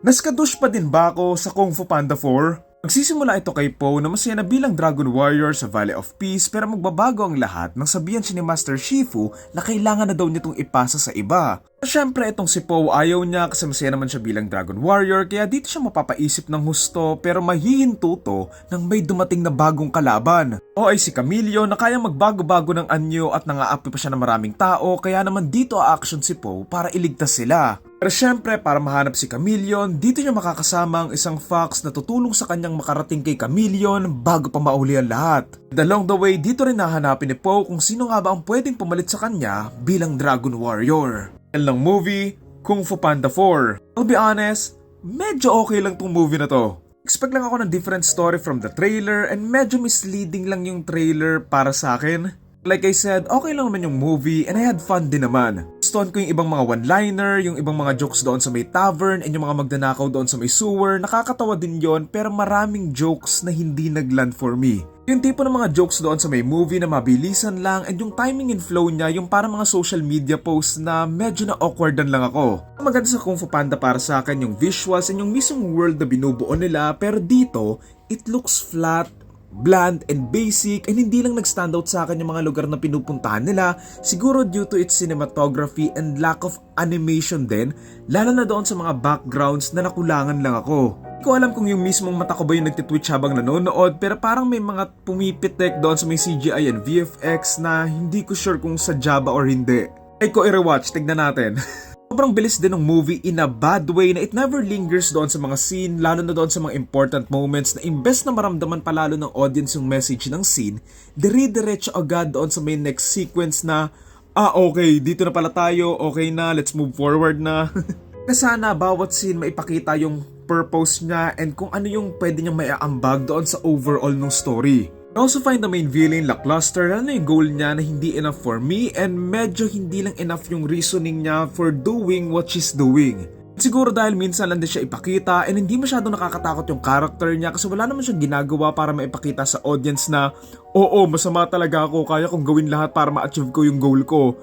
Naskadush pa din ba ako sa Kung Fu Panda 4? Magsisimula ito kay Po na masaya na bilang Dragon Warrior sa Valley of Peace pero magbabago ang lahat nang sabihan siya ni Master Shifu na kailangan na daw nitong ipasa sa iba. Siyempre itong si Po ayaw niya kasi masaya naman siya bilang Dragon Warrior kaya dito siya mapapaisip ng husto pero mahihinto to nang may dumating na bagong kalaban. O ay si Camillo na kayang magbago-bago ng anyo at nangaapi pa siya ng maraming tao kaya naman dito a-action si Po para iligtas sila. Pero syempre, para mahanap si Chameleon, dito niya makakasama ang isang fox na tutulong sa kanyang makarating kay Chameleon bago pa mauli ang lahat. And along the way, dito rin nahanapin ni Poe kung sino nga ba ang pwedeng pumalit sa kanya bilang Dragon Warrior. Yan lang movie, Kung Fu Panda 4. I'll be honest, medyo okay lang tong movie na to. Expect lang ako ng different story from the trailer and medyo misleading lang yung trailer para sa akin. Like I said, okay lang naman yung movie and I had fun din naman. Gustuhan ko yung ibang mga one-liner, yung ibang mga jokes doon sa may tavern and yung mga magdanakaw doon sa may sewer. Nakakatawa din yon pero maraming jokes na hindi nagland for me. Yung tipo ng mga jokes doon sa may movie na mabilisan lang and yung timing and flow niya yung parang mga social media posts na medyo na awkwardan lang ako. Maganda sa Kung Fu Panda para sa akin yung visuals and yung mismong world na binubuo nila pero dito, it looks flat, bland and basic and hindi lang nag-stand out sa akin yung mga lugar na pinupuntahan nila. Siguro due to its cinematography and lack of animation din lalo na doon sa mga backgrounds na nakulangan lang ako. Hindi ko alam kung yung mismong mata ko ba yung nagtitwitch habang nanonood pero parang may mga pumipitek doon sa may CGI and VFX na hindi ko sure kung sadya ba or hindi. Ay ko i-rewatch, tignan natin Sobrang bilis din ng movie in a bad way na it never lingers doon sa mga scene, lalo na doon sa mga important moments na imbes na maramdaman palalo ng audience yung message ng scene, dire-diretso agad doon sa may next sequence na, ah okay, dito na pala tayo, okay na, let's move forward na. na bawat scene maipakita yung purpose niya and kung ano yung pwede niyang maiaambag doon sa overall ng story. I also find the main villain lackluster na yung goal niya na hindi enough for me and medyo hindi lang enough yung reasoning niya for doing what she's doing. Siguro dahil minsan lang din siya ipakita and hindi masyado nakakatakot yung character niya kasi wala naman siyang ginagawa para maipakita sa audience na oo masama talaga ako kaya kong gawin lahat para ma-achieve ko yung goal ko.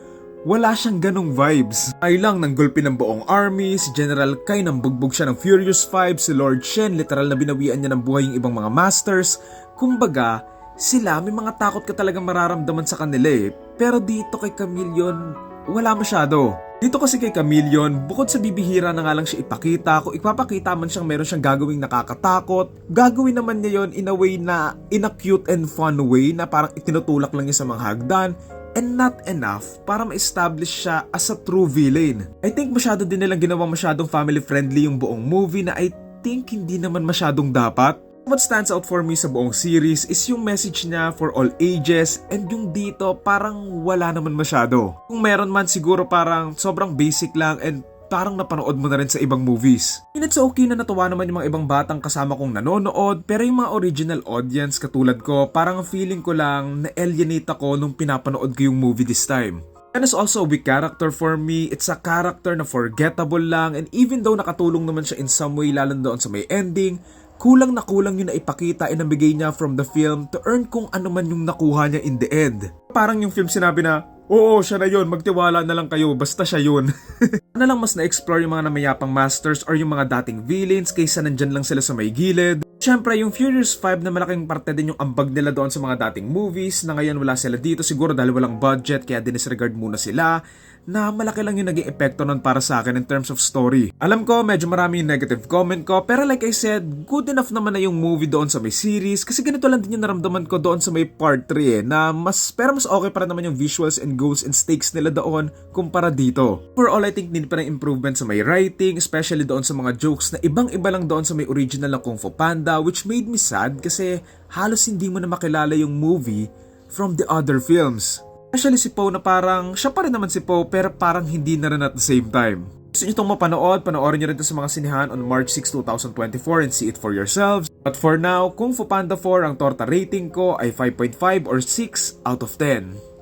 Wala siyang ganong vibes. Ay lang nang gulpi ng buong army, si General Kai nang bugbog siya ng Furious Five, si Lord Shen literal na binawian niya ng buhay yung ibang mga masters. Kumbaga, sila may mga takot ka talagang mararamdaman sa kanila eh. Pero dito kay Chameleon, wala masyado. Dito kasi kay Chameleon, bukod sa bibihira na nga lang siya ipakita, kung ipapakita man siyang meron siyang gagawing nakakatakot, gagawin naman niya yon in a way na in a cute and fun way na parang itinutulak lang niya sa mga hagdan and not enough para ma-establish siya as a true villain. I think masyado din nilang ginawa masyadong family friendly yung buong movie na I think hindi naman masyadong dapat. What stands out for me sa buong series is yung message niya for all ages and yung dito parang wala naman masyado. Kung meron man siguro parang sobrang basic lang and parang napanood mo na rin sa ibang movies. And it's okay na natuwa naman yung mga ibang batang kasama kong nanonood pero yung mga original audience katulad ko parang feeling ko lang na-alienate ako nung pinapanood ko yung movie this time. And is also a weak character for me. It's a character na forgettable lang and even though nakatulong naman siya in some way lalo doon sa may ending, kulang na kulang yung naipakita and nabigay niya from the film to earn kung ano man yung nakuha niya in the end. Parang yung film sinabi na, Oo, siya na yun. Magtiwala na lang kayo. Basta siya yun. ano lang mas na-explore yung mga namayapang masters or yung mga dating villains kaysa nandyan lang sila sa may gilid. Siyempre, yung Furious 5 na malaking parte din yung ambag nila doon sa mga dating movies na ngayon wala sila dito siguro dahil walang budget kaya dinisregard muna sila na malaki lang yung naging epekto nun para sa akin in terms of story. Alam ko, medyo marami yung negative comment ko, pero like I said, good enough naman na yung movie doon sa may series kasi ganito lang din yung naramdaman ko doon sa may part 3 eh, na mas, pero mas okay pa rin naman yung visuals and goals and stakes nila doon kumpara dito. For all, I think need pa ng improvement sa may writing, especially doon sa mga jokes na ibang-iba lang doon sa may original na Kung Fu Panda which made me sad kasi halos hindi mo na makilala yung movie from the other films. Especially si Poe na parang, siya pa rin naman si Poe pero parang hindi na rin at the same time. Gusto nyo itong mapanood, panoorin nyo rin ito sa mga sinihan on March 6, 2024 and see it for yourselves. But for now, Kung Fu Panda 4 ang torta rating ko ay 5.5 or 6 out of 10.